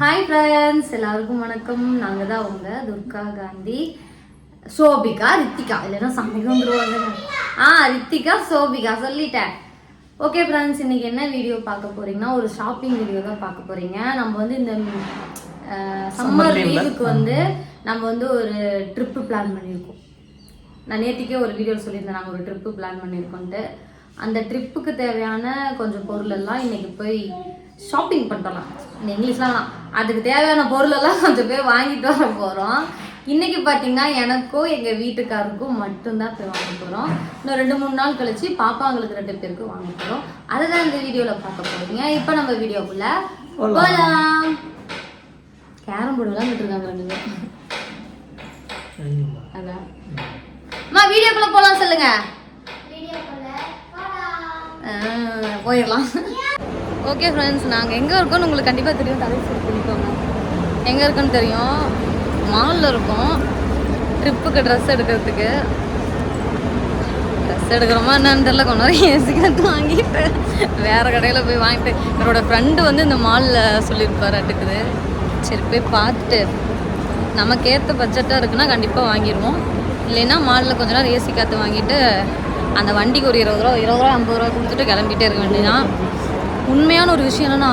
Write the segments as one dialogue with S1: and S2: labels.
S1: Hi friends எல்லாருக்கும் வணக்கம். நாங்கள் தான் உங்க துர்கா காந்தி. சோபிகா ரித்திகா. இல்லைன்னா சமைக்க வந்துருவாங்க ஆ ரித்திகா சோபிகா சொல்லிட்டேன். ஓகே ஃப்ரெண்ட்ஸ் இன்னைக்கு என்ன வீடியோ பார்க்க போறீங்கன்னா ஒரு ஷாப்பிங் வீடியோ தான் பார்க்க போறீங்க. நம்ம வந்து இந்த சம்மர் லீவுக்கு வந்து நம்ம வந்து ஒரு ட்ரிப்பு பிளான் பண்ணியிருக்கோம். நான் நேற்றுக்கே ஒரு வீடியோவில் சொல்லியிருந்தேன் நாங்கள் ஒரு ட்ரிப்பு பிளான் பண்ணியிருக்கோன்ட்டு. அந்த ட்ரிப்புக்கு தேவையான கொஞ்சம் பொருள் எல்லாம் இன்னைக்கு போய் ஷாப்பிங் பண்ணிட்டலாம் இந்த இங்கிலீஷ்லாம். அதுக்கு தேவையான பொருள் எல்லாம் கொஞ்சம் போய் வாங்கிட்டு வர போகிறோம் இன்னைக்கு பார்த்தீங்கன்னா எனக்கும் எங்கள் வீட்டுக்காருக்கும் மட்டும்தான் போய் வாங்க போகிறோம் இன்னும் ரெண்டு மூணு நாள் கழிச்சு பாப்பாங்களுக்கு ரெண்டு பேருக்கு வாங்க போகிறோம் அதை தான் இந்த வீடியோவில் பார்க்க போகிறீங்க இப்போ நம்ம வீடியோக்குள்ள போகலாம் கேரம் போர்டு விளாண்டுட்டு இருக்காங்க ரெண்டு பேரும். அதான். அம்மா வீடியோக்குள்ள போலாம் சொல்லுங்க. ஆ, போயிடலாம். ஓகே ஃப்ரெண்ட்ஸ் நாங்கள் எங்கே இருக்கோம்னு உங்களுக்கு கண்டிப்பாக தெரியும். தலை செட் பண்ணிக்கோங்க எங்கே இருக்கோன்னு தெரியும். மாலில் இருக்கோம். ட்ரிப்புக்கு ட்ரெஸ் எடுக்கிறதுக்கு. ட்ரெஸ் எடுக்கிறோமா என்னன்னு தெரியல. கொஞ்ச நேரம் ஏசி வாங்கிட்டு வேறு கடையில் போய் வாங்கிட்டு என்னோடய ஃப்ரெண்டு வந்து இந்த மாலில் சொல்லியிருப்பார் அட்டுக்குது. சரி போய் பார்த்துட்டு நமக்கு ஏற்ற பட்ஜெட்டாக இருக்குன்னா கண்டிப்பாக வாங்கிடுவோம். இல்லைன்னா மாலில் கொஞ்ச நேரம் ஏசி காற்று வாங்கிட்டு அந்த வண்டிக்கு ஒரு இருபது ரூபா இருபது ரூபா ஐம்பது ரூபா கொடுத்துட்டு கிளம்பிட்டே இருக்க வேண்டியதான் உண்மையான ஒரு விஷயம் என்னென்னா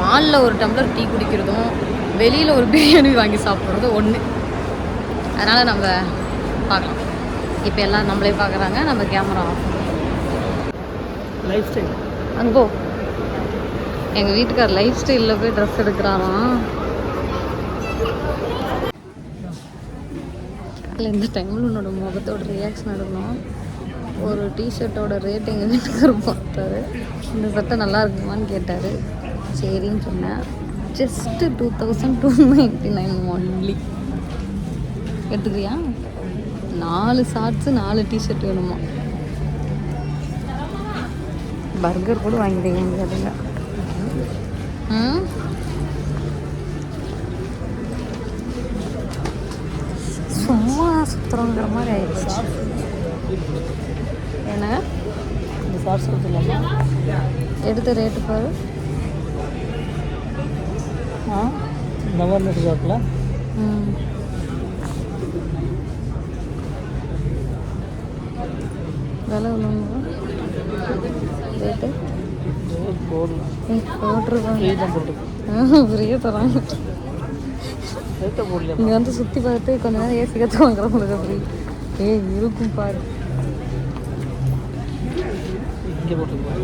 S1: மாலில் ஒரு டம்ளர் டீ குடிக்கிறதும் வெளியில் ஒரு பிரியாணி வாங்கி சாப்பிட்றதும் ஒன்று அதனால் நம்ம பார்க்கலாம். இப்போ எல்லாம் நம்மளே பார்க்குறாங்க நம்ம கேமரா ஆஃப்
S2: லைஃப் ஸ்டைல்
S1: அங்கே போ. எங்கள் வீட்டுக்கார் லைஃப் ஸ்டைலில் போய் ட்ரெஸ் எடுக்கிறாராம். இந்த டைமில் உன்னோட முகத்தோட ரியாக்ஷன் எடுக்கணும். ஒரு டிஷர்ட்டோட ரேட் எங்கள் பார்த்தாரு. இந்த சட்டை நல்லா இருக்குமான்னு கேட்டார். சரின்னு சொன்னேன். Just two thousand two ninety nine only எடுத்துக்கிறியா? நாலு ஷார்ட்ஸு நாலு டிஷர்ட் வேணுமா? பர்கர் கூட வாங்கிடுங்க முடியாதுங்க ம்? சும்மா சுத்துறோங்கிற மாதிரி ஆயிடுச்சு. என்ன
S2: இந்த ஷார்ட்ஸ் எடுத்துடலாமா
S1: எடுத்த ரேட்டு பாரு.
S2: ஆ நவர்னஸ் ஷாப்பில்
S1: ம். விலை எவ்வளோங்க ரேட்டு
S2: போடலாம்
S1: ஏய் போட்டுருவாங்க
S2: ஃப்ரீ தான் போட்டுருக்கு.
S1: ஃப்ரீயாக தராங்க. இங்கே வந்து சுற்றி பார்த்து கொஞ்ச நேரம் ஏசி கற்று வாங்குறவங்களுக்கு அப்படி ஏய் இருக்கும் பாரு.
S2: இங்கே போட்டுருக்கோம்.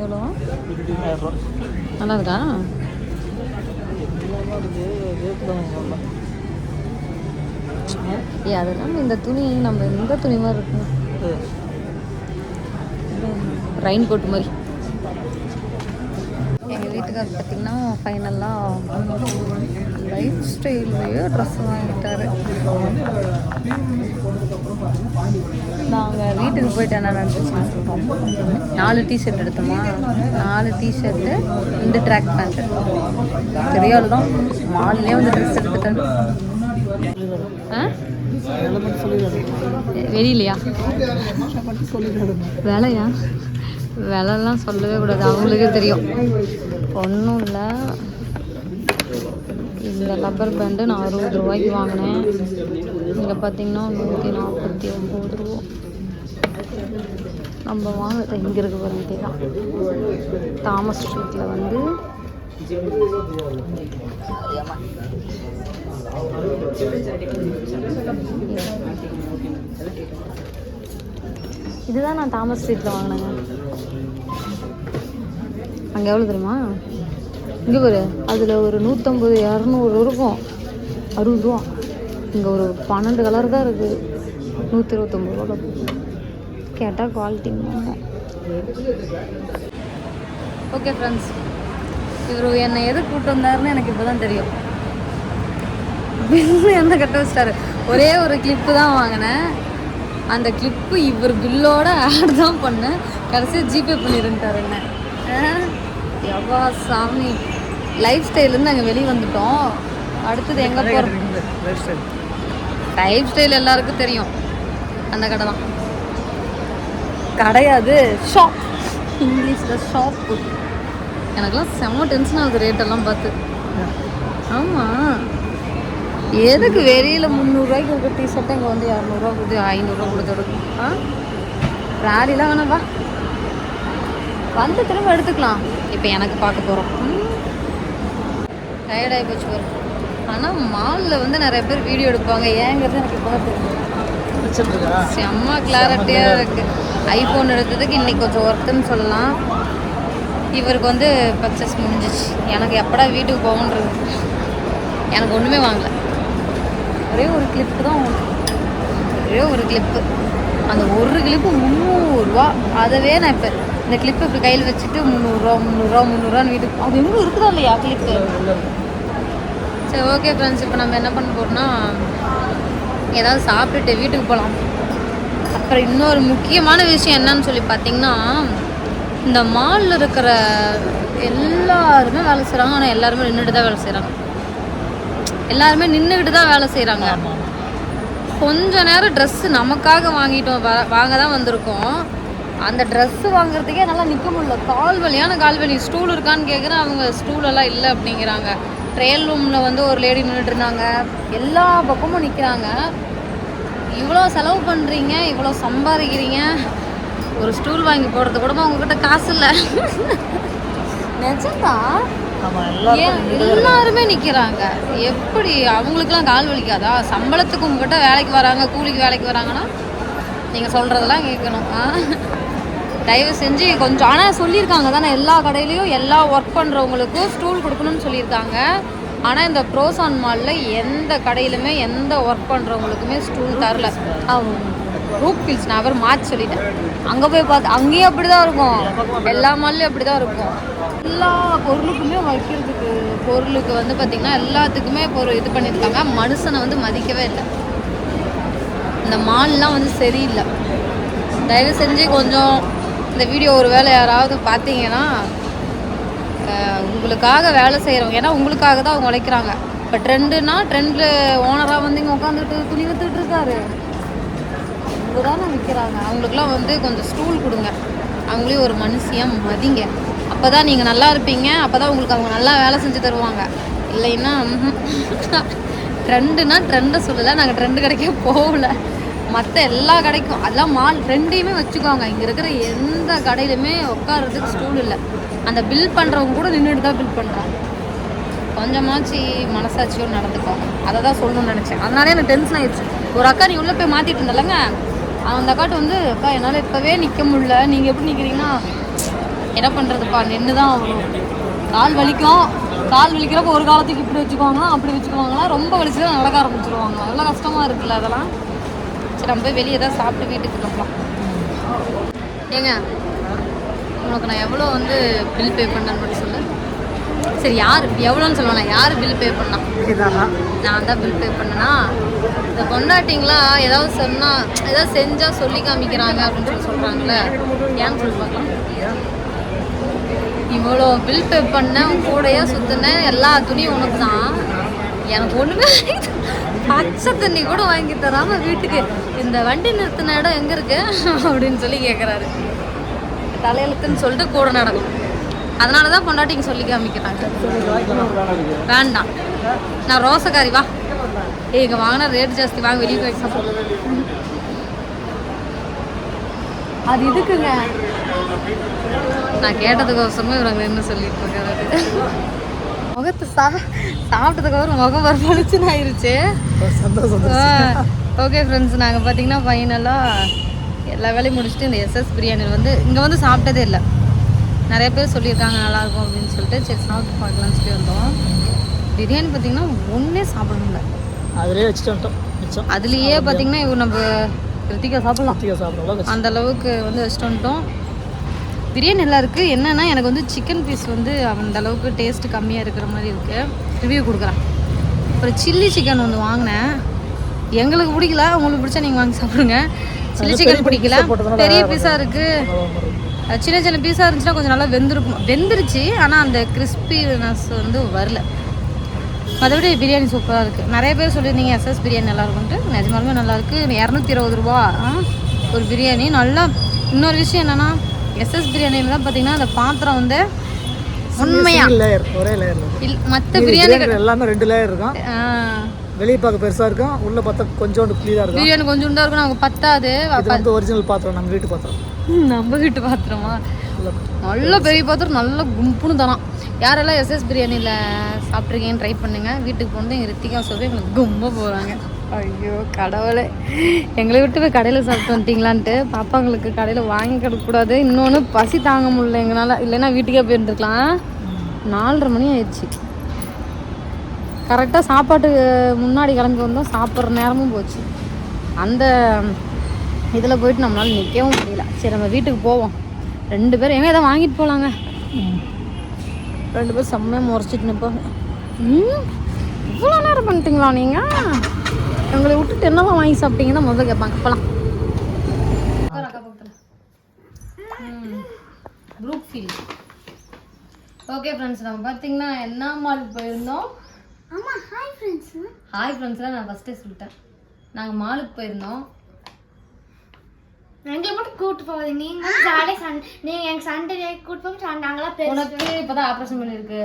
S1: எவ்வளோ
S2: ஆயிரம் ரூபா.
S1: நல்லா இருக்கா ஏ அதெல்லாம் இந்த துணி நம்ம இந்த துணி மாதிரி இருக்கும் ரெயின் கோட் மாதிரி. எங்கள் வீட்டுக்கார் பார்த்தீங்கன்னா ஃபைனலாக லைஃப் ஸ்டைல்லையே ட்ரெஸ் வாங்கிட்டாரு. நாங்கள் வீட்டுக்கு போயிட்டு என்ன நினச்சிருக்கோம் நாலு டிஷர்ட் எடுத்தோமா? நாலு டிஷர்ட்டு இந்த ட்ராக் பேண்ட்டு தெரியாது தான் மால்லே வந்து ட்ரெஸ் எடுத்துட்டேன். ஆ? வெளியிலையா? விலையா? விலைலாம் சொல்லவே கூடாது. அவங்களுக்கே தெரியும். ஒன்றும் இல்லை. இந்த லப்பர் பேண்டு நான் அறுபது ரூபாய்க்கு வாங்கினேன். இங்கே பார்த்தீங்கன்னா நூற்றி நாற்பத்தி ஒம்பது ரூபா. நம்ம வாங்க இங்கே இருக்க பாருங்க தான். தாமஸ் ஸ்ட்ரீட்டில் வந்து இதுதான் நான் தாமஸ் ஸ்ட்ரீட்டில் வாங்கினேங்க. அங்கே எவ்வளோ தெரியுமா? இங்கே ஒரு அதில் ஒரு நூற்றம்பது இரநூறு இருக்கும். அறுபது ரூபா. இங்கே ஒரு பன்னெண்டு கலர் தான் இருக்குது நூற்றி இருபத்தொம்பது ரூபா கேட்டால் குவாலிட்டி ஓகே ஃப்ரெண்ட்ஸ் இவர் என்னை எது கூப்பிட்டு வந்தாருன்னு எனக்கு இப்போ தான் தெரியும். பில்லு என்ன கட்ட வச்சிட்டாரு? ஒரே ஒரு கிளிப்பு தான் வாங்கினேன். அந்த கிளிப்பு இவர் பில்லோட ஆட் தான் பண்ணேன். கடைசியாக ஜிபே பண்ணிருந்துட்டார் என்ன? எவ்வா சாமி. லைஃப் ஸ்டைலேருந்து நாங்கள் வெளியே வந்துட்டோம். அடுத்தது எங்கே போகிறோம்
S2: லைஃப் ஸ்டைல்
S1: எல்லாருக்கும் தெரியும். அந்த கடை தான். கிடையாது ஷாப் இங்கிலீஷில் ஷாப்பு எனக்கெல்லாம் செம்ம டென்ஷன் ஆகுது ரேட்டெல்லாம் பார்த்து. ஆமாம் எதுக்கு வெளியில் முந்நூறுரூவாய்க்கு இருக்க டிஷர்ட்டை இங்கே வந்து இரநூறுவா கொடுத்து ஐநூறுரூவா கொடுத்து எடுக்கும்? ஆ? ராடிலாம் வேணாம்பா வந்து திரும்ப எடுத்துக்கலாம். இப்போ எனக்கு பார்க்க போகிறோம் டயர்டாகி போச்சு வரும் ஆனால் மாலில் வந்து நிறைய பேர் வீடியோ எடுப்பாங்க. ஏங்கிறது எனக்கு இப்போ தெரியும். செம்ம கிளாரிட்டியாக இருக்குது ஐஃபோன் எடுத்ததுக்கு இன்னைக்கு கொஞ்சம் ஒர்த்துன்னு சொல்லலாம். இவருக்கு வந்து பர்ச்சேஸ் முடிஞ்சிச்சு. எனக்கு எப்படா வீட்டுக்கு போகன்றது எனக்கு ஒன்றுமே வாங்கல. ஒரே ஒரு கிளிப்பு தான். ஒரே ஒரு கிளிப்பு அந்த ஒரு கிளிப்பு முந்நூறுரூவா அதவே நான் இப்போ இந்த கிளிப்பு இப்படி கையில் வச்சுட்டு முந்நூறுரூவா முந்நூறுரூவா முந்நூறுரூவான்னு வீட்டுக்கு அது எங்கே இருக்குதா இல்லையா கிளிப்பு சரி ஓகே ஃப்ரெண்ட்ஸ் இப்போ நம்ம என்ன பண்ண போறோம்னா ஏதாவது சாப்பிட்டுட்டு வீட்டுக்கு போகலாம் அப்புறம் இன்னொரு முக்கியமான விஷயம் என்னன்னு சொல்லி பார்த்தீங்கன்னா இந்த மாலில் இருக்கிற எல்லாருமே வேலை செய்கிறாங்க ஆனால் எல்லாருமே நின்றுட்டு தான் வேலை செய்கிறாங்க எல்லாருமே நின்றுக்கிட்டு தான் வேலை செய்கிறாங்க கொஞ்ச நேரம் ட்ரெஸ்ஸு நமக்காக வாங்கிட்டோம். வாங்க தான் வந்திருக்கோம். அந்த ட்ரெஸ்ஸு வாங்குறதுக்கே நல்லா நிற்க முடியல. கால் வலியான கால் வலி. ஸ்டூல் இருக்கான்னு கேட்குறேன் அவங்க ஸ்டூல் எல்லாம் இல்லை அப்படிங்கிறாங்க. ட்ரையல் ரூமில் வந்து ஒரு லேடி நின்றுட்டு இருந்தாங்க எல்லா பக்கமும் நிற்கிறாங்க இவ்வளோ செலவு பண்ணுறீங்க இவ்வளோ சம்பாதிக்கிறீங்க. ஒரு ஸ்டூல் வாங்கி போடுறது கூட உங்ககிட்ட காசு இல்லை. நிஜம்தான் எல்லாருமே நிக்கிறாங்க. எப்படி அவங்களுக்குலாம் கால் வலிக்காதா? சம்பளத்துக்கு உங்ககிட்ட வேலைக்கு வராங்க கூலிக்கு வேலைக்கு வராங்கன்னா நீங்க சொல்றதெல்லாம் கேட்கணும்? தயவு செஞ்சு கொஞ்சம் ஆனால் சொல்லியிருக்காங்க தானே எல்லா கடையிலையும் எல்லா ஒர்க் பண்ணுறவங்களுக்கும் ஸ்டூல் கொடுக்கணும்னு சொல்லியிருக்காங்க. ஆனால் இந்த ப்ரோசான் மாலில் எந்த கடையிலுமே எந்த ஒர்க் பண்ணுறவங்களுக்குமே ஸ்டூல் தரல. ரூப் ஹில்ஸ் நான் அவர் மாற்றி சொல்லிட்டேன். அங்கே போய் பார்த்து அங்கேயும் அப்படி தான் இருக்கும். எல்லா மால்லையும் அப்படி தான் இருக்கும். எல்லா பொருளுக்குமே வைக்கிறதுக்கு பொருளுக்கு வந்து பார்த்திங்கன்னா எல்லாத்துக்குமே பொருள் இது பண்ணியிருக்காங்க. மனுஷனை வந்து மதிக்கவே இல்லை. இந்த மால்லாம் வந்து சரியில்லை. தயவு செஞ்சு கொஞ்சம் இந்த வீடியோ ஒரு வேலை யாராவது பார்த்தீங்கன்னா உங்களுக்காக வேலை செய்கிறவங்க ஏன்னா உங்களுக்காக தான் அவங்க உழைக்கிறாங்க. இப்போ ட்ரெண்டுனா ட்ரெண்டில் ஓனராக வந்து இங்கே உட்காந்துட்டு துணி வித்துட்டு இருக்காரு. அவங்க தானே விற்கிறாங்க அவங்களுக்குலாம் வந்து கொஞ்சம் ஸ்டூல் கொடுங்க. அவங்களையும் ஒரு மனுஷியாக மதிங்க. அப்போ தான் நீங்கள் நல்லா இருப்பீங்க. அப்போ தான் உங்களுக்கு அவங்க நல்லா வேலை செஞ்சு தருவாங்க. இல்லைன்னா ட்ரெண்டுனா ட்ரெண்டை சொல்லலை. நாங்கள் ட்ரெண்டு கிடைக்க போகல. மற்ற எல்லா கடைக்கும் அதெல்லாம் மால் ரெண்டையுமே வச்சுக்கோங்க. இங்கே இருக்கிற எந்த கடையிலுமே உட்கார்றதுக்கு ஸ்டூல் இல்லை. அந்த பில் பண்ணுறவங்க கூட நின்றுட்டு தான் பில் பண்ணுறாங்க கொஞ்சமாச்சு மனசாட்சியோடு நடந்துக்கோங்க அதை தான் சொல்லணும்னு நினச்சேன். அதனாலே எனக்கு டென்ஷன் ஆயிடுச்சு. ஒரு அக்கா நீ உள்ளே போய் மாற்றிட்டு இருந்தல்லங்க. அந்த அக்காட்டு வந்து அக்கா என்னால் இப்போவே நிற்க முடியல. நீங்கள் எப்படி நிற்கிறீங்கன்னா என்ன பண்ணுறதுப்பா நின்று தான் ஆகணும். கால் வலிக்கும். கால் வலிக்கிறப்ப ஒரு காலத்துக்கு இப்படி வச்சுக்குவாங்களா? அப்படி வச்சுக்குவாங்களா? ரொம்ப வலிச்சுதான் நடக்க ஆரம்பிச்சிருவாங்க அவ்வளோ கஷ்டமாக இருக்குல்ல அதெல்லாம்? நம்ம போய் வெளியே தான் சாப்பிட்டு வீட்டுக்கு கிளம்பலாம் ஏங்க உனக்கு நான் எவ்வளோ வந்து பில் பே பண்ணேன்னு மட்டும் சொல்லு. சரி யார் எவ்வளோன்னு சொல்லுவேன் யார் பில் பே பண்ணா? நான் தான் பில் பே பண்ணனா? இந்த கொண்டாட்டிங்களா ஏதாவது சொன்னால் ஏதாவது செஞ்சால் சொல்லி காமிக்கிறாங்க அப்படின்னு சொல்லி சொல்கிறாங்களே ஏன்னு சொல்லி பார்க்கலாம். இவ்வளோ பில் பே பண்ண உன் கூடயே சுற்றினேன் எல்லா துணியும் உனக்கு தான் எனக்கு ஒன்றுமே பச்சை தண்ணி கூட வாங்கி தராமல் வீட்டுக்கு இந்த வண்டி நிறுத்தின இடம் எங்கே இருக்கு? அப்படின்னு சொல்லி கேட்குறாரு தலையெழுத்துன்னு சொல்லிட்டு கூட நடக்கும். அதனால தான் பொண்டாட்டிங்க சொல்லி காமிக்கிறாங்க. வேண்டாம். நான் ரோசக்காரி வா. ஏய் இங்கே வாங்கினா ரேட் ஜாஸ்தி. வாங்க வெளியே போய் அது இதுக்குங்க நான் கேட்டதுக்கோசரமே இவங்க என்ன சொல்லிட்டு இருக்காரு. முகத்தை சா சாப்பிட்டதுக்கப்புறம் முகம் வரப்பளிச்சுன்னு ஆயிருச்சு.
S2: சந்தோஷம்
S1: ஓகே ஃப்ரெண்ட்ஸ் நாங்கள் பார்த்தீங்கன்னா ஃபைனலாக எல்லா வேலையும் முடிச்சுட்டு இந்த எஸ்எஸ் பிரியாணி வந்து இங்கே வந்து சாப்பிட்டதே இல்லை. நிறைய பேர் சொல்லியிருக்காங்க நல்லாயிருக்கும் அப்படின்னு சொல்லிட்டு. சரி சாப்பிட்டு பார்க்கலாம்னு சொல்லி வந்தோம். பிரியாணி பார்த்தீங்கன்னா ஒன்றே சாப்பிட முடியல.
S2: அதிலே வச்சுட்டு வந்துட்டோம்
S1: அதுலேயே பார்த்தீங்கன்னா இவ நம்ம கிருத்திகா சாப்பிடலாம்.
S2: சாப்பிட்றோம்
S1: அந்த அளவுக்கு வந்து வச்சுட்டு வந்துட்டோம். பிரியாணி நல்லா இருக்குது என்னன்னா எனக்கு வந்து சிக்கன் பீஸ் வந்து அந்த அளவுக்கு டேஸ்ட் கம்மியாக இருக்கிற மாதிரி இருக்குது ரிவ்யூ கொடுக்குறேன். அப்புறம் சில்லி சிக்கன் ஒன்று வாங்கினேன். எங்களுக்கு பிடிக்கல உங்களுக்கு பிடிச்சா நீங்கள் வாங்கி சாப்பிடுங்க. சில்லி சிக்கன் பிடிக்கல. பெரிய பீஸாக இருக்குது சின்ன சின்ன பீஸாக இருந்துச்சுன்னா கொஞ்சம் நல்லா வெந்திருக்கும். வெந்துருச்சு ஆனால் அந்த கிறிஸ்பினஸ் வந்து வரல. மற்றபடி பிரியாணி சூப்பராக இருக்குது நிறைய பேர் சொல்லியிருந்தீங்க எஸ்எஸ் பிரியாணி நல்லா இருக்கும்ட்டு நிஜமாலுமே நல்லாயிருக்கு இரநூத்தி இருபது ரூபா ஒரு பிரியாணி. நல்லா இன்னொரு விஷயம் என்னென்னா எஸ்எஸ் பிரியாணியில் தான் பார்த்தீங்கன்னா அந்த பாத்திரம் வந்து உண்மையா
S2: லேயர் ஒரே லேயர்
S1: இல் மற்ற பிரியாணி
S2: எல்லாமே ரெண்டு லேயர் இருக்கும் வெளியே பார்க்க பெருசா இருக்கும் உள்ள பார்த்தா கொஞ்சோண்டு கிளியரா இருக்கும்
S1: பிரியாணி கொஞ்சம் உண்டா இருக்கும் நமக்கு பத்தாது.
S2: இது வந்து ஒரிஜினல் பாத்திரம். நம்ம வீட்டு பாத்திரம்.
S1: நம்ம வீட்டு பாத்திரமா? நல்ல பெரிய பாத்திரம் நல்ல கும்புன்னு தரான். யாரெல்லாம் எஸ்எஸ் பிரியாணியில் சாப்பிட்ருக்கீங்கன்னு ட்ரை பண்ணுங்க. வீட்டுக்கு போனது எங்கள் ரித்திகா சொல்லி எங்களுக்கு கும்ப போகிறாங்க ஐயோ கடவுளே. எங்களை விட்டு போய் கடையில் சாப்பிட்டு வந்துட்டீங்களான்ட்டு பாப்பாங்களுக்கு கடையில் வாங்கி கொடுக்கக்கூடாது. இன்னொன்று பசி தாங்க முடியல எங்களால். இல்லைன்னா வீட்டுக்கே போயிருந்துருக்கலாம். நாலரை மணி ஆயிடுச்சு. கரெக்டாக சாப்பாட்டுக்கு முன்னாடி கிளம்பி வந்தோம் சாப்பிட்ற நேரமும் போச்சு அந்த இதில் போயிட்டு நம்மளால் நிற்கவும் முடியல சரி நம்ம வீட்டுக்கு போவோம் ரெண்டு பேரும் எங்கே எதாவது வாங்கிட்டு போகலாங்க ரெண்டு பேரும் செம்மையாக முறைச்சிட்டு நிற்பாங்க ம் இவ்வளோ நேரம் பண்ணிட்டீங்களா நீங்கள் எங்களை விட்டுட்டு என்னதான் வாங்கி சாப்பிட்டீங்கன்னா முதல்ல கேட்பாங்க போகலாம் குரூப் ஃபீல் ஓகே ஃப்ரெண்ட்ஸ் நம்ம பார்த்தீங்கன்னா என்ன மால் போயிருந்தோம்
S3: ஆமா ஹாய் ஃப்ரெண்ட்ஸ்
S1: ஹாய் ஃப்ரெண்ட்ஸ்லாம் நான் ஃபஸ்ட்டே சொல்லிட்டேன். நாங்கள் மாலுக்கு போயிருந்தோம்.
S3: எங்களை மட்டும் கூட்டு போகாது நீங்க ஜாலியாக சண்டை நீங்க எங்க சண்டே கூட்டு போக நாங்களாம் பேச
S1: உனக்கு இப்பதான் ஆப்ரேஷன் பண்ணிருக்கு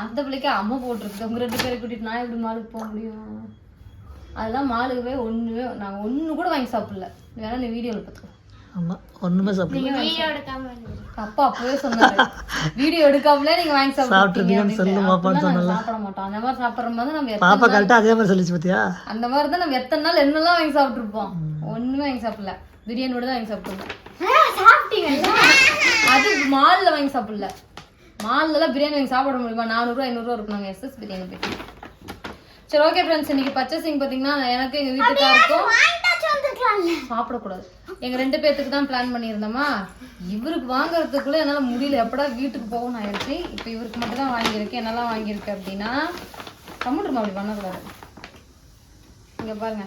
S1: அந்த பிள்ளைக்கு அம்மா போட்டிருக்கு. உங்க ரெண்டு பேரை கூட்டிட்டு நான் எப்படி மாலுக்கு போக முடியும்? அதெல்லாம் மாலுக்கு போய் ஒண்ணுமே நாங்க ஒண்ணு கூட வாங்கி சாப்பிடல. வேணா நீ வீடியோல பார்த்துக்கோ
S2: ஆமா ஒண்ணுமே சாப்பிடல.
S3: வீடியோ எடுக்காம இருந்தது.
S1: அப்பா அப்பவே சொன்னாரு. வீடியோ எடுக்காமலே நீங்க வாங்கி சாப்பிட்டுருக்கீங்க
S2: சொல்லு பாப்பான்னு
S1: நாங்க சாப்பிட மாட்டோம். அந்த மாதிரி சாப்பிடுற போது நம்ம
S2: பாப்பா கரெக்டா அதே மாதிரி சொல்லிச்சு பாத்தியா?
S1: அந்த மாதிரி தான் நம்ம எத்தனை நாள் என்னெல்லாம் வாங்கி சாப்பிட்டுருப்போம். ஒண்ணுமே வாங்கி சாப்பிடல. பிரியாணியோட தான் வாங்கி சாப்பிட்டுருப்போம்.
S3: ஆ, சாப்பிட்டீங்கல்ல
S1: அது மால்ல வாங்கி சாப்பிடல. மால்ல எல்லாம் பிரியாணி வாங்கி சாப்பிட முடியுமா? நானூறுரூவா ஐநூறுரூவா இருக்கும். நாங்கள் எஸ்எஸ் பிரியாணி போயிட்டு சரி ஓகே ஃப்ரெண்ட்ஸ் இன்னைக்கு பர்ச்சேசிங் பார்த்தீங்கன்னா எனக்கு எங்கள் வீட்டுக்காருக்கும் சாப்பிடக்கூடாது. எங்கள் ரெண்டு பேர்த்துக்கு தான் பிளான் பண்ணியிருந்தோமா? இவருக்கு வாங்குறதுக்குள்ள என்னால் முடியல. எப்படா வீட்டுக்கு போகணும்னு ஆயிடுச்சு. இப்போ இவருக்கு மட்டும் தான் வாங்கியிருக்கு. என்னெல்லாம் வாங்கியிருக்கு அப்படின்னா கம்ப்யூட்டர் அப்படி பண்ணக்கூடாது. இங்கே பாருங்க.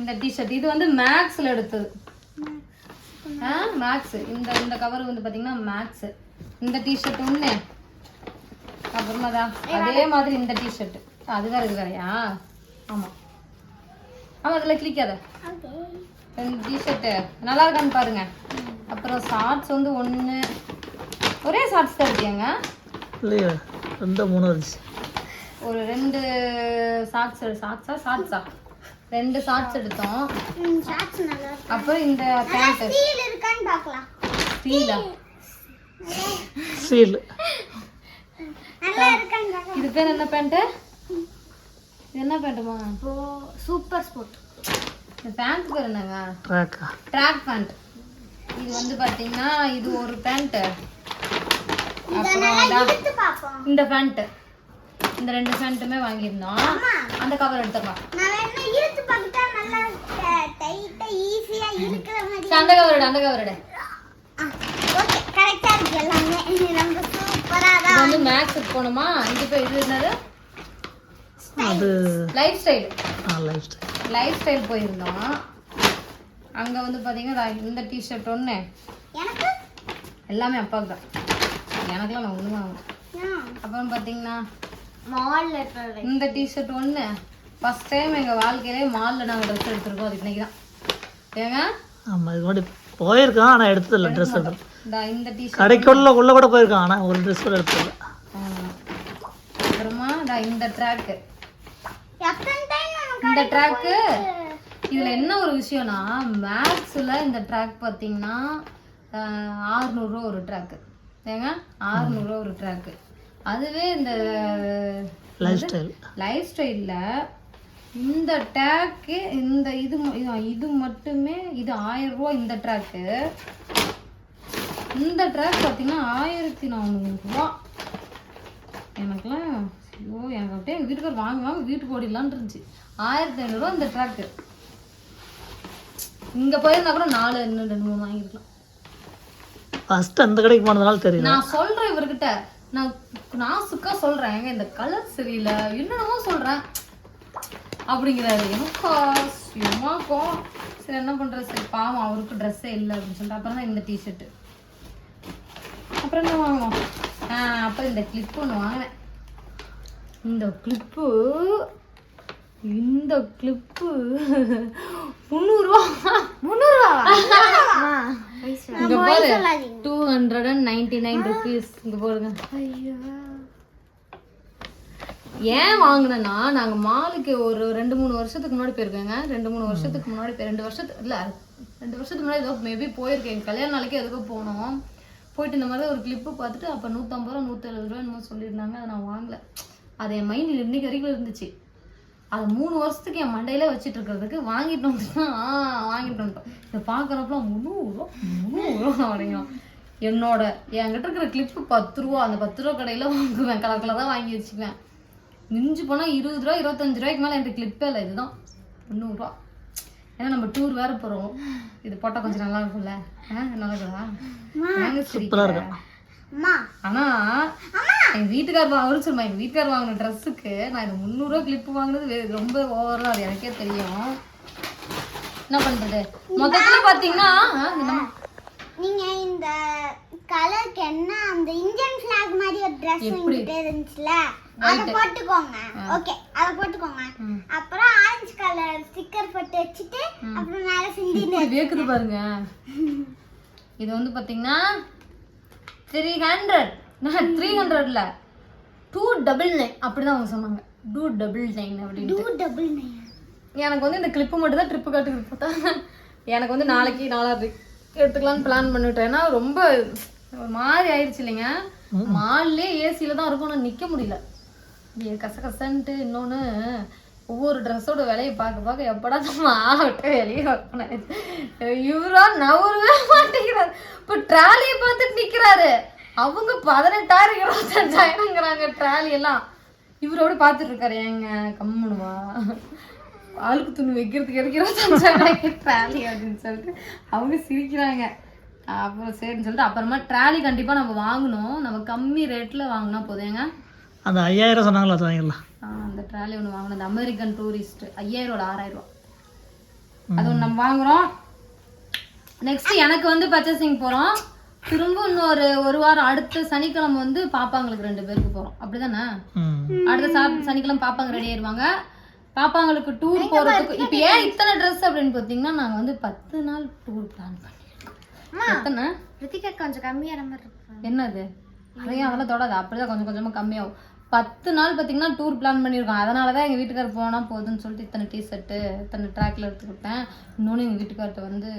S1: இந்த டிஷர்ட் இது வந்து மேக்ஸில் எடுத்தது. ஆ மேக்ஸ் இந்த இந்த கவர் வந்து பார்த்தீங்கன்னா மேக்ஸ் இந்த டிஷர்ட் ஒன்று அப்புறமா தான் அதே மாதிரி இந்த டிஷர்ட் அது வேற இது வேறையா ஆமாம் ஆமாம் அதில் கிளிக்காத ரெண்டு டிஷர்ட்டு நல்லா இருக்கான்னு பாருங்க. அப்புறம் ஷார்ட்ஸ் வந்து ஒன்று ஒரே ஷார்ட்ஸ் தான் இருக்கியாங்க?
S2: இல்லையா ரெண்டு மூணு இருந்துச்சு.
S1: ஒரு ரெண்டு ஷார்ட்ஸ் ஷார்ட்ஸா ஷார்ட்ஸா ரெண்டு ஷார்ட்ஸ் எடுத்தோம்.
S3: ம் ஷார்ட்ஸ் நல்லா இருக்கு.
S1: அப்புறம் இந்த
S3: இருக்கான்னு பார்க்கலாம்.
S1: ஸ்டீலா
S2: சீல்
S3: நல்லா இருக்கான்னு
S1: இது பேர் என்ன பேண்ட்டு என்ன பேண்ட்டுமா
S3: இப்போ சூப்பர் ஸ்போர்ட்
S1: இந்த பேண்ட் பேர் என்னங்க?
S2: ட்ராக்கா
S1: ட்ராக் பேண்ட் இது வந்து பார்த்தீங்கன்னா இது ஒரு பேண்ட்டு அப்புறம் இந்த பேண்ட்டு இந்த ரெண்டு பேண்ட்டுமே வாங்கியிருந்தோம். அந்த கவர் எடுத்துக்கலாம் அந்த கவர் அந்த கவர் எடு
S3: ஓகே கரெக்டா இருக்கு எல்லாமே. நம்ம சூப்பரா
S1: இது
S3: தான்
S1: வந்து மேக்ஸுக்கு போகணுமா? இது போய் இது என்னது?
S2: அது
S1: life style
S2: life style
S1: life style போயிருந்தோம். அங்கே வந்து பார்த்தீங்கன்னா இந்த டிஷர்ட் ஒன்று
S3: எனக்கு?
S1: எல்லாமே அப்பாவுக்கு தான். எனக்குலாம் நான் ஒன்று வாங்க அப்புறம் பார்த்தீங்கன்னா
S3: மால்ல
S1: இந்த டிஷர்ட் ஒன்று ஃபஸ்ட் டைம் எங்கள் வாழ்க்கையிலே மாலில் நாங்கள் ட்ரெஸ் எடுத்திருக்கோம். அது இன்னைக்கு தான் ஏங்க?
S2: ஆமா இது மாதிரி போயிருக்கான் ஆனா எடுத்ததில்ல ட்ரெஸ் எடுத்து.
S1: இந்த இந்த டிஷர்ட்
S2: கடைக்குள்ள உள்ள கூட போயிருக்கான் ஆனா ஒரு ட்ரெஸ் கூட எடுத்ததில்ல.
S1: அப்புறமா இந்த இந்த ட்ராக்கு இந்த ட்ராக்கு இதுல என்ன ஒரு விஷயம்னா மேக்ஸ்ல இந்த ட்ராக் பார்த்தீங்கன்னா ஆறுநூறுவா ஒரு ட்ராக்கு ஏங்க? ஆறுநூறுவா ஒரு ட்ராக்கு அதுவே இந்த
S2: லைஃப் ஸ்டைல்
S1: லைஃப் ஸ்டைலில் இந்த டேக்கு இந்த இது- இது மட்டுமே இது ஆயிரம் ரூபா இந்த ட்ராக்கு இந்த ட்ராக் பார்த்தீங்கன்னா ஆயிரத்தி நானூறுரூவா எனக்குலாம் ஐயோ எனக்கு அப்படியே எங்கள் வீட்டுக்கார் வாங்க வாங்க வீட்டுக்கு ஓடிடலான்னு இருந்துச்சு. ஆயிரத்தி ஐநூறுரூவா இந்த ட்ராக்கு இங்கே போயிருந்தா கூட நாலு ரெண்டு ரெண்டு மூணு வாங்கிருக்கலாம்
S2: ஃபர்ஸ்ட் அந்த கடைக்கு போனதுனால தெரியல.
S1: நான் சொல்றேன் இவர்கிட்ட. நான் நாசுக்கா சொல்றேன். ஏங்க இந்த கலர் சரியில்லை. என்னென்னமோ சொல்றேன். அப்படிங்கிறாரு. எனக்கா எம்மாக்கோ சரி என்ன பண்றது? சரி பாவம் அவருக்கு ட்ரெஸ்ஸே இல்லை அப்படின்னு சொல்லிட்டு அப்புறம் தான் இந்த டிஷர்ட்டு அப்புறம் என்ன வாங்கினோம் ஆ அப்புறம் இந்த கிளிப் ஒன்று வாங்கினேன். இந்த கிளிப்பு இந்த கிளிப்பு முந்நூறுவா. இங்க பாரு two hundred and ninety nine rupees இங்க போடுங்க. ஏன் வாங்கினேன்னா நாங்க மாலுக்கு ஒரு ரெண்டு மூணு வருஷத்துக்கு முன்னாடி போயிருக்கேங்க. ரெண்டு மூணு வருஷத்துக்கு முன்னாடி ரெண்டு வருஷத்துக்கு இல்ல ரெண்டு வருஷத்துக்கு முன்னாடி ஏதோ மேபி போயிருக்கேன். கல்யாண நாளைக்கு எதுக்கோ போனோம். போயிட்டு இந்த மாதிரி ஒரு கிளிப்பு பார்த்துட்டு அப்போ நூற்றம்பது ரூபா நூற்றி எழுபது ரூபா என்னமோ சொல்லியிருந்தாங்க. அதை நான் வாங்கல. அது என் மைண்டில் இன்னைக்கு வரைக்கும் இருந்துச்சு. அது மூணு வருஷத்துக்கு என் மண்டையில வச்சுட்டு இருக்கிறதுக்கு வாங்கிட்டு வந்துட்டோம் ஆ வாங்கிட்டு வந்துட்டோம் இதை பார்க்குறப்ப முந்நூறுரூவா முந்நூறுரூவா அப்படிங்கும் என்னோட என்கிட்ட இருக்கிற கிளிப்பு பத்து ரூபா அந்த பத்து ரூபா கடையில் வாங்குவேன். கலர் கலராக வாங்கி வச்சுக்குவேன். மிஞ்சி போனால் இருபது ரூபா இருபத்தஞ்சு ரூபாய்க்கு மேலே எனக்கு கிளிப்பே இல்லை. இதுதான். முந்நூறுரூவா ஏன்னா நம்ம டூர் வேற போகிறோம் இது போட்டால் கொஞ்சம் நல்லா இருக்கும்ல. ஆ நல்லா இருக்குதா?
S3: அம்மா
S1: ஆனா எங்க வீட்டுக்கார் அவரு சொல்லுமா எங்க வீட்டுக்கார் வாங்கின ட்ரெஸ்ஸுக்கு நான் இது முந்நூறுரூவா கிளிப்பு வாங்கினது ரொம்ப ஓவரா அது எனக்கே தெரியும். என்ன பண்றது? மொத்தத்துல பாத்தீங்கன்னா?
S3: நீங்க இந்த கலருக்கு என்ன அந்த இந்தியன் ஃபிளாக் மாதிரி ஒரு ட்ரெஸ்? என்கிட்ட இருந்துச்சுல? அத போட்டுக்கோங்க. ஓகே அத போட்டுக்கோங்க. அப்புறம் ஆரஞ்சு கலர் ஸ்டிக்கர் போட்டு வச்சுட்டு அப்புறம் மேல சிந்தி
S1: வேக்குது பாருங்க. இது வந்து பாத்தீங்கன்னா த்ரீ ஹண்ட்ரட் த்ரீ ஹண்ட்ரட்ல டூ டபுள் நைன் அப்படிதான் அவங்க சொன்னாங்க. டூ டபுள் நைன் அப்படின்னு
S3: டூ டபுள் நைன்
S1: எனக்கு வந்து இந்த கிளிப்பு மட்டும் தான் ட்ரிப்பு காட்டுக்கு பார்த்தா எனக்கு வந்து நாளைக்கு நாலாவது எடுத்துக்கலாம்னு பிளான் பண்ணிட்டேன். ஏன்னா ரொம்ப ஒரு மாதிரி ஆயிடுச்சு இல்லைங்க. மால்லே ஏசியில் தான் இருக்கும் நான் நிற்க முடியல இது கசகசன்ட்டு இன்னொன்று ஒவ்வொரு ட்ரெஸ்ஸோட விலையை பார்க்க பார்க்க எப்படா நம்ம ஆகட்டு வெளியே வைக்கணும். இவரா நவரவே மாட்டேங்கிறாரு. இப்போ ட்ராலியை பார்த்துட்டு நிற்கிறாரு அவங்க பதினெட்டாயிரம் இருபத்தஞ்சாயிரங்கிறாங்க ட்ராலி எல்லாம். இவரோட பார்த்துட்டு இருக்காரு. ஏங்க கம்முனுவா. ஆளுக்கு துணி வைக்கிறதுக்கு எதுக்கு இருபத்தஞ்சாயிரம் ட்ராலி அப்படின்னு சொல்லிட்டு அவங்க சிரிக்கிறாங்க. அப்புறம் சரின்னு சொல்லிட்டு அப்புறமா ட்ராலி கண்டிப்பாக நம்ம வாங்கணும். நம்ம கம்மி ரேட்டில் வாங்கினா போதுங்க
S2: அந்த ஐயாயிரம் சொன்னாங்களா அது வாங்கிடலாம்.
S1: அந்த ட்ராலி ஒன்று வாங்கணும் அந்த அமெரிக்கன் டூரிஸ்ட். ஐயாயிரம் ஆறாயிரம் ரூபா அது ஒன்று நம்ம வாங்குறோம். நெக்ஸ்ட் எனக்கு வந்து பர்ச்சேசிங் போகிறோம் திரும்ப இன்னொரு ஒரு வாரம் அடுத்த சனிக்கிழமை வந்து பாப்பாங்களுக்கு ரெண்டு பேருக்கு போகிறோம் அப்படிதானே? அடுத்த சா- சனிக்கிழமை பாப்பாங்க ரெடி ஆயிருவாங்க. பாப்பாங்களுக்கு டூர் போறதுக்கு இப்போ ஏன் இத்தனை ட்ரெஸ் அப்படின்னு பார்த்தீங்கன்னா நாங்கள் வந்து பத்து நாள் டூர் பிளான் பண்ணியிருக்கோம் எத்தனை?
S3: ரித்திகா கொஞ்சம் கம்மியான மாதிரி இருக்கு.
S1: என்னது? அதையும் அதெல்லாம் தொடாது. அப்படிதான் கொஞ்சம் கொஞ்சமாக கம்மியாகும். பத்து நாள் பார்த்தீங்கன்னா டூர் பிளான் பண்ணியிருக்கோம். அதனால தான் எங்கள் வீட்டுக்கார் போனால் போதுன்னு சொல்லிட்டு இத்தனை டிஷர்ட்டு இத்தனை ட்ராக்ல எடுத்துக்கிட்டேன் இன்னொன்று எங்கள் வீட்டுக்கார்ட்ட வந்து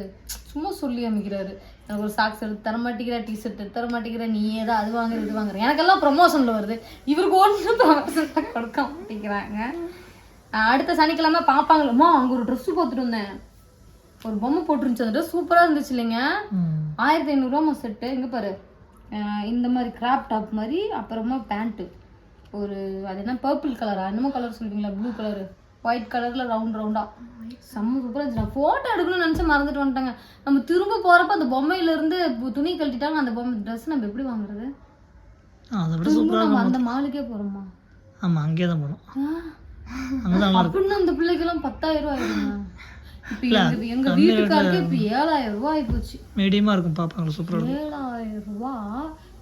S1: சும்மா சொல்லி அமைக்கிறாரு. எனக்கு ஒரு சாக்ஸ் எடுத்து தர மாட்டேங்கிற டிஷர்ட் எடுத்து தர மாட்டேங்கிற நீ ஏதோ அது வாங்குற இது வாங்குற. எனக்கெல்லாம் ப்ரொமோஷனில் வருது. இவருக்கு ஒன்றும் ப்ரொமோஷன் கொடுக்க மாட்டேங்கிறாங்க. அடுத்த சனிக்கிழமை பார்ப்பாங்களம்மா அங்கே ஒரு ட்ரெஸ்ஸு பார்த்துட்டு வந்தேன். ஒரு பொம்மை போட்டுருந்துச்சு. அந்த ட்ரெஸ் சூப்பராக இருந்துச்சு இல்லைங்க. ஆயிரத்தி ஐநூறுரூவா செட்டு எங்கே பாரு. இந்த மாதிரி கிராப் டாப் மாதிரி அப்புறமா பேண்ட்டு ஒரு அது என்ன பர்பிள் கலரா என்னமோ கலர் சொல்லுவீங்களா ப்ளூ கலரு ஒயிட் கலரில் ரவுண்ட் ரவுண்டாக செம்ம சூப்பராக இருந்துச்சு. நான் ஃபோட்டோ எடுக்கணும்னு நினச்சி மறந்துட்டு வந்துட்டாங்க. நம்ம திரும்ப போகிறப்ப அந்த பொம்மையிலேருந்து துணி கழட்டிட்டாங்க. அந்த பொம்மை ட்ரெஸ் நம்ம எப்படி வாங்குறது? நம்ம அந்த மாலுக்கே போகிறோமா
S2: ஆமாம் அங்கேயே தான் இருக்கும்.
S1: அப்படின்னு அந்த பிள்ளைக்கெல்லாம் பத்தாயிரம் ரூபாய் ஆயிடுங்க. இப்போ எங்க வீட்டுக்காருக்கு இப்போ ஏழாயிரம் ரூபாய் ஆயிப்போச்சு.
S2: மீடியமாக இருக்கும் பார்ப்பாங்களா சூப்பராக இருக்கும்.
S1: ஏழாயிரம் ரூபா?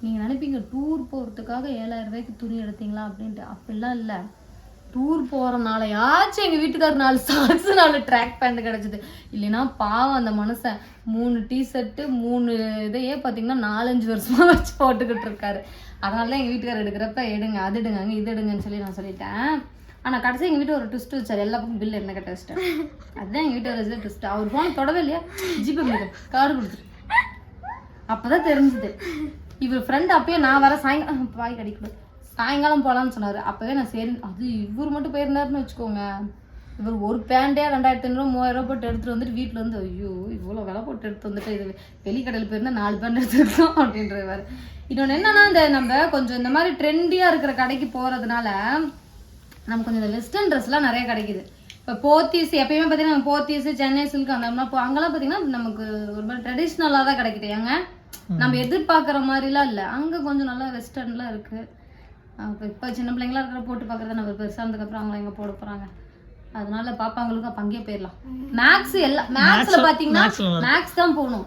S1: நீங்கள் நினைப்பீங்க டூர் போகிறதுக்காக ஏழாயிரம் ரூபாய்க்கு துணி எடுத்தீங்களா அப்படின்ட்டு. அப்படிலாம் இல்லை. டூர் போகிறனாலயாச்சும் எங்கள் வீட்டுக்காரர் நாலு சாக்ஸ் நாலு ட்ராக் பேண்ட் கிடச்சிது. இல்லைன்னா பாவம் அந்த மனுஷன். மூணு டிஷர்ட்டு மூணு இதையே பார்த்தீங்கன்னா நாலஞ்சு வருஷமாக வச்சு போட்டுக்கிட்டு இருக்காரு. அதனால தான் எங்கள் வீட்டுக்காரர் எடுக்கிறப்ப எடுங்க அது எடுங்க இது எடுங்கன்னு சொல்லி நான் சொல்லிட்டேன். ஆனால் கடைசி எங்கள் வீட்டு ஒரு ட்விஸ்ட் வச்சார். எல்லா பக்கம் பில் என்ன கட்ட வச்சிட்டேன். அதுதான் எங்கள் வீட்டு ஒரு ட்விஸ்ட் அவர் போன தொடவே இல்லையா? ஜிபே மேக்கப் கார்டு அப்போ தான் தெரிஞ்சுது. இவர் ஃப்ரெண்ட் அப்பயே நான் வர சாயங்காலம் பாய் கடிக்கூடாது சாயங்காலம் போகலான்னு சொன்னார். அப்போவே நான் சரி அது இவர் மட்டும் போயிருந்தாருன்னு வச்சுக்கோங்க. இவர் ஒரு பேண்டே ரெண்டாயிரத்தி ஐநூறுவா மூவாயிரம் போட்டு எடுத்துகிட்டு வந்துட்டு வீட்டில் வந்து ஐயோ இவ்வளோ விலை போட்டு எடுத்து வந்துட்டு இது வெளிக்கடையில் போயிருந்தா நாலு பேண்ட் எடுத்துருக்கோம் அப்படின்றவர் இன்னொன்று என்னன்னா இந்த நம்ம கொஞ்சம் இந்த மாதிரி ட்ரெண்டியாக இருக்கிற கடைக்கு போகிறதுனால நமக்கு கொஞ்சம் இந்த வெஸ்டர்ன் ட்ரெஸ்லாம் நிறைய கிடைக்குது. இப்போ போத்தீஸ் எப்பயுமே பார்த்தீங்கன்னா நம்ம போத்தீஸ் சென்னை சில்க் அந்த மாதிரிலாம் போ- அங்கெல்லாம் பார்த்தீங்கன்னா நமக்கு ஒரு மாதிரி ட்ரெடிஷ்னலாக தான் கிடைக்குது. ஏங்க? நம்ம எதிர்பார்க்குற மாதிரிலாம் இல்லை. அங்கே கொஞ்சம் நல்லா வெஸ்டர்ன்லாம் இருக்குது இப்போ இப்போ சின்ன பிள்ளைங்களா இருக்கிற போட்டு பார்க்குறத நம்ம பெருசாக இருந்ததுக்கப்புறம் அவங்கள எங்கே போட போகிறாங்க அதனால பாப்பாங்களுக்கு அப்போ அங்கேயே போயிடலாம். மேக்ஸ் எல்லாம் மேக்ஸில்
S2: நல்லா
S1: மேக்ஸ் தான் போகணும்.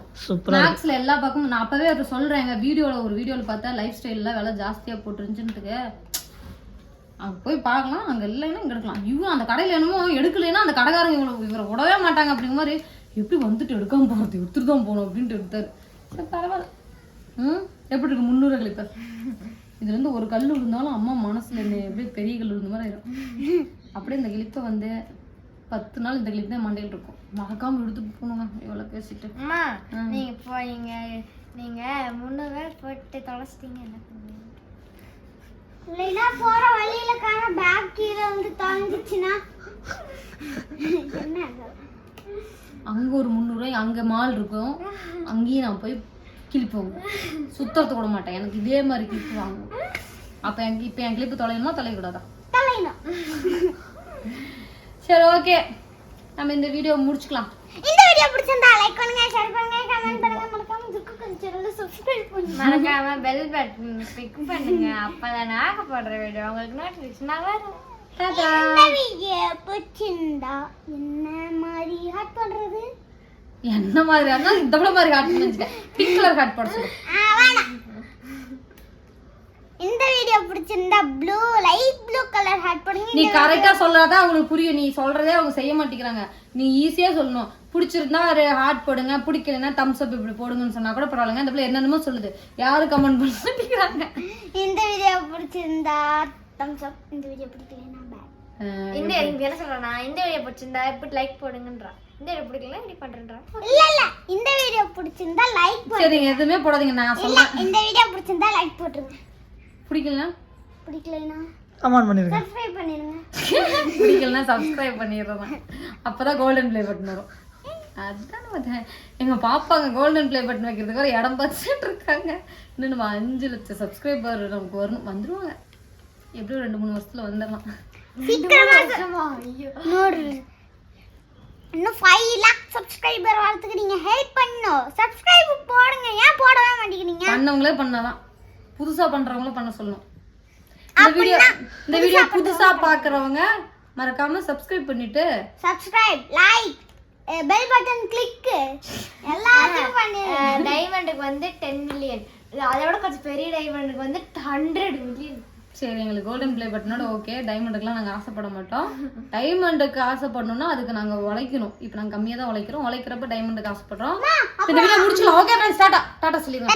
S1: மேக்ஸ்ல எல்லா பக்கமும் நான் அப்பவே ஒரு சொல்றேங்க வீடியோல ஒரு வீடியோல பார்த்தா லைஃப் ஸ்டைல்ல விலை ஜாஸ்தியா போட்டுருந்துச்சுன்னுக்கு அங்கே போய் பார்க்கலாம். அங்கே இல்லைன்னா இங்கே எடுக்கலாம். இவன் அந்த கடையில் என்னமோ எடுக்கலைன்னா அந்த கடைக்காரங்க இவரை இவரை விடவே மாட்டாங்க அப்படிங்கிற மாதிரி எப்படி வந்துட்டு எடுக்காம போகிறது எடுத்துட்டு தான் போகணும் அப்படின்ட்டு எடுத்தாரு. பரவாயில்ல. ம்? எப்படி இருக்கு? முந்நூறு கழிப்ப இதுலேருந்து ஒரு கல் விழுந்தாலும் அம்மா மனசுல என்ன எப்படியே பெரிய கல் விழுந்த மாதிரி ஆயிடும் அப்படியே இந்த கிளிப்பை வந்து பத்து நாள் இந்த கிளிப் தான் மண்டையில் இருக்கும். மறக்காம எடுத்துட்டு போகணுங்க. இவ்வளோ பேசிட்டு.
S4: அம்மா நீங்க போறீங்க நீங்க முந்நூறு பேர் போட்டு தொலைச்சிட்டீங்க என்ன பண்ணுவீங்க?
S3: இல்லைன்னா போற வழியில காண பேக் கீழே வந்து தொலைஞ்சிச்சுன்னா. என்ன?
S1: அங்கே ஒரு முந்நூறுவாய் அங்கே மால் இருக்கும். அங்கேயும் நான் போய் கிளிப்போங்க சுத்தறது கூட மாட்டேன். எனக்கு இதே மாதிரி கிளிப்பு வாங்கணும். அப்போ என் இப்போ என் கிளிப்பு தொலையணுமா? தொலையக்கூடாதா?
S3: தொலையணும்.
S1: சரி ஓகே நம்ம இந்த வீடியோ முடிச்சுக்கலாம்.
S3: இந்த வீடியோ பிடிச்சிருந்தா லைக் பண்ணுங்க ஷேர் பண்ணுங்க கமெண்ட் பண்ணுங்க. மறக்காம துக்கு கல்ச்சரல சப்ஸ்கிரைப் பண்ணுங்க.
S4: மறக்காம பெல் பட்டன் கிளிக் பண்ணுங்க. அப்பதான் நாங்க போடுற வீடியோ உங்களுக்கு நோட்டிஃபிகேஷன் வரும்.
S3: என்ன மாதிரி ஹாட் பண்றது?
S1: என்ன மாதிரி? இருந்தாலும் இந்த விட மாதிரி காட்டு வச்சுக்கேன் பிங்க் கலர் காட் போட சொல்லு.
S3: இந்த வீடியோ பிடிச்சிருந்தா blue light blue colour heart பண்ணுங்க
S1: நீ கரெக்டா சொல்லாதான் அவங்களுக்கு புரியும். நீ சொல்றதே அவங்க செய்ய மாட்டேங்கிறாங்க. நீ ஈஸியா சொல்லணும். பிடிச்சிருந்தா ஒரு ஹார்ட் போடுங்க. பிடிக்கலன்னா தம்ஸ் அப் இப்படி போடுங்கன்னு சொன்னா கூட பரவாயில்லைங்க. அந்த பிள்ளை என்னென்னமோ சொல்லுது. யாரும் கமெண்ட் பண்ண மாட்டேங்கிறாங்க?
S3: இந்த வீடியோ பிடிச்சிருந்தா தம்ஸ் அப் இந்த வீடியோ பிடிக்கலனா பேட்
S1: அஹ்
S4: இந்த என்ன சொல்றேன்னா இந்த வீடியோ பிடிச்சிருந்தா இப்படி லைக் போடுங்கன்றா. இந்த வீடியோ பிடிக்கல இப்படி பண்றேன்றா.
S3: இல்ல இல்ல இந்த வீடியோ பிடிச்சிருந்தா லைக் போடு
S1: சரி எதுவுமே போடாதீங்க நான் சொல்றேன்.
S3: இந்த வீடியோ பிடிச்சிருந்தா லைக் போட்டுருங்க.
S1: பிடிக்கலனா
S3: பிடிக்கலைனா
S2: கமெண்ட் பண்ணிருங்க
S3: சப்ஸ்கிரைப் பண்ணிருங்க
S1: பிடிக்கலனா சப்ஸ்கிரைப் பண்ணிடுறேன். அப்பதான் கோல்டன் ப்ளே பட்டன் வரும். அதுதான் பார்த்தேன் எங்க பாப்பாங்க கோல்டன் ப்ளே பட்டன் வைக்கிறதுக்கு ஒரு இடம் பார்த்துட்டு இருக்காங்க. இன்னும் நம்ம அஞ்சு லட்சம் சப்ஸ்கிரைபர் நமக்கு வரணும். வந்துருவாங்க. எப்படியும் ரெண்டு மூணு வருஷத்துல வந்துடலாம்.
S3: சீக்கிரமா நூறு. இன்னும் ஃபைவ் லேக் சப்ஸ்கிரைபர் வரதுக்கு நீங்க ஹெல்ப் பண்ணணும் சப்ஸ்கிரைப் போடுங்க. ஏன் போடவே மாட்டேங்கிறீங்க?
S1: பண்ணவங்களே பண்ணலாம். புதுசா பண்றவங்களும் பண்ண சொல்லணும். இந்த வீடியோ இந்த வீடியோ மறக்காம சப்ஸ்கிரைப் பண்ணிட்டு
S3: subscribe like bell button click எல்லாத்தையும் பண்ணிருங்க
S4: டைமண்டுக்கு வந்து டென் மில்லியன் அதை விட கொஞ்சம் பெரிய டைமண்டுக்கு வந்து ஹண்ட்ரட் மில்லியன்
S1: சரி எங்களுக்கு கோல்டன் ப்ளே பட்டனோட ஓகே டைமண்டுக்குலாம் நாங்கள் ஆசைப்பட மாட்டோம். டைமண்டுக்கு ஆசைப்படணும்னா அதுக்கு நாங்கள் உழைக்கணும். இப்போ நாங்கள் கம்மியாக தான் உழைக்கிறோம். உழைக்கிறப்ப டைமண்டுக்கு ஆசைப்படுறோம். முடிச்சுக்கலாம் ஓகே ஃப்ரெண்ட்ஸ் டாட்டா டாட்டா சொல்லிடுறோம்